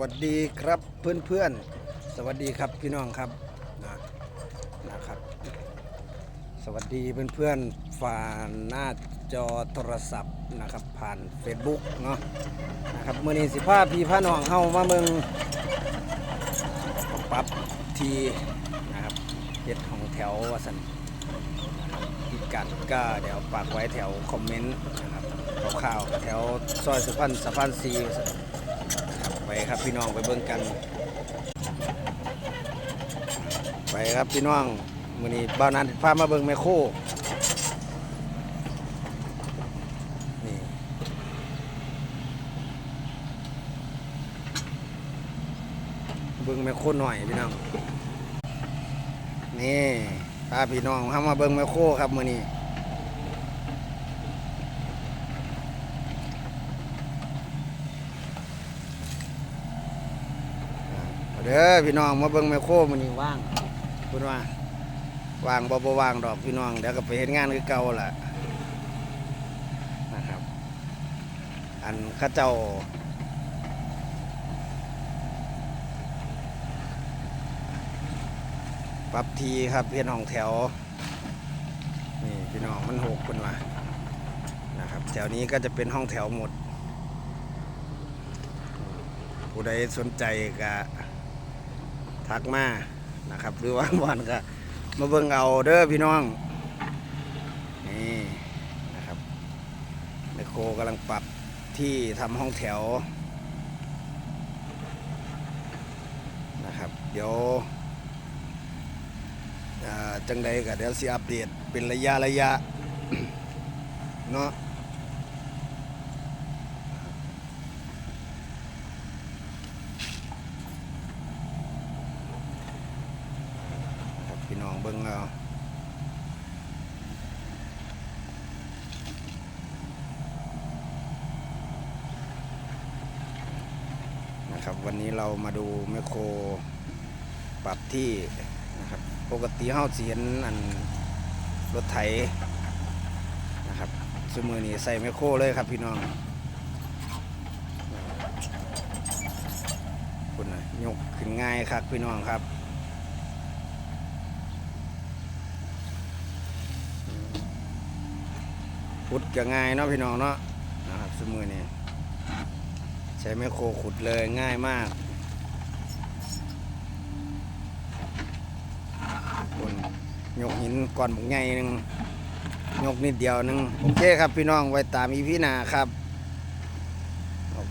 วัสดีครับเพื่อนเพื่อนๆ สวัสดีครับพี่น้องครับนะนะครับ สวัสดีเพื่อนเพื่อนๆผ่านหน้าจอโทรศัพท์นะครับผ่าน Facebook เนาะนะครับเมื่อนี้สิพาพี่พาน้องเข้ามาเมืองปรับทีนะครับเฮ็ดของแถววสันพิกัดก็เดี๋ยวฝากไว้แถวคอมเมนต์นะครับข่าวๆแถวซอยสุพรรณสะพานซีวสัน ครับไปครับพี่น้องไปเบิ่งกัน ไปครับพี่น้องมื้อนี้บ้าวนันพามาเบิ่งแมคโครนี่เบิ่งแมคโครหน่อยพี่น้องนี่พาพี่น้องพามาเบิ่งแมคโครครับมื้อนี้ เด้อพี่น้องมาเบิ่งแมโครมื้อนี้ว่างเพิ่นว่าว่างบ่บ่ว่างดอกพี่น้องเดี๋ยวก็ไปเฮ็ดงานคือเก่าล่ะนะครับ อันข้าเจ้าปรับทีครับเฮ็ดห้องแถวนี่พี่น้องมันหกเพิ่นว่านะครับ แถวนี้ก็จะเป็นห้องแถวหมด ผู้ใดสนใจก็ ทักมานะครับหรือว่างบอนก็มาเบิ่งเอาเด้อพี่น้องนี่นะครับไมโครกำลังปรับที่ทำห้องแถวนะครับเดี๋ยวอ่าจังใดก็เดี๋ยวสิอัปเดตเป็นระยะระยะเนาะ ครับ พี่น้องเบิ้งเอานะครับวันนี้เรามาดูแมคโครปรับที่นะครับปกติเฮาสิเห็นอันรถไถนะครับสมือนี้ใส่แมคโครเลยครับพี่น้องคุณนะยกขึ้นง่ายครับพี่น้องครับ ขุดก็ง่ายเนาะพี่น้องเนาะนะครับสมือนี่ใช้ไมโครขุดเลยง่ายมากคนยกหินก้อนบุกใหญ่หนึ่งยกนิดเดียวนึงโอเคครับพี่น้องไว้ตามอีพี่นาครับ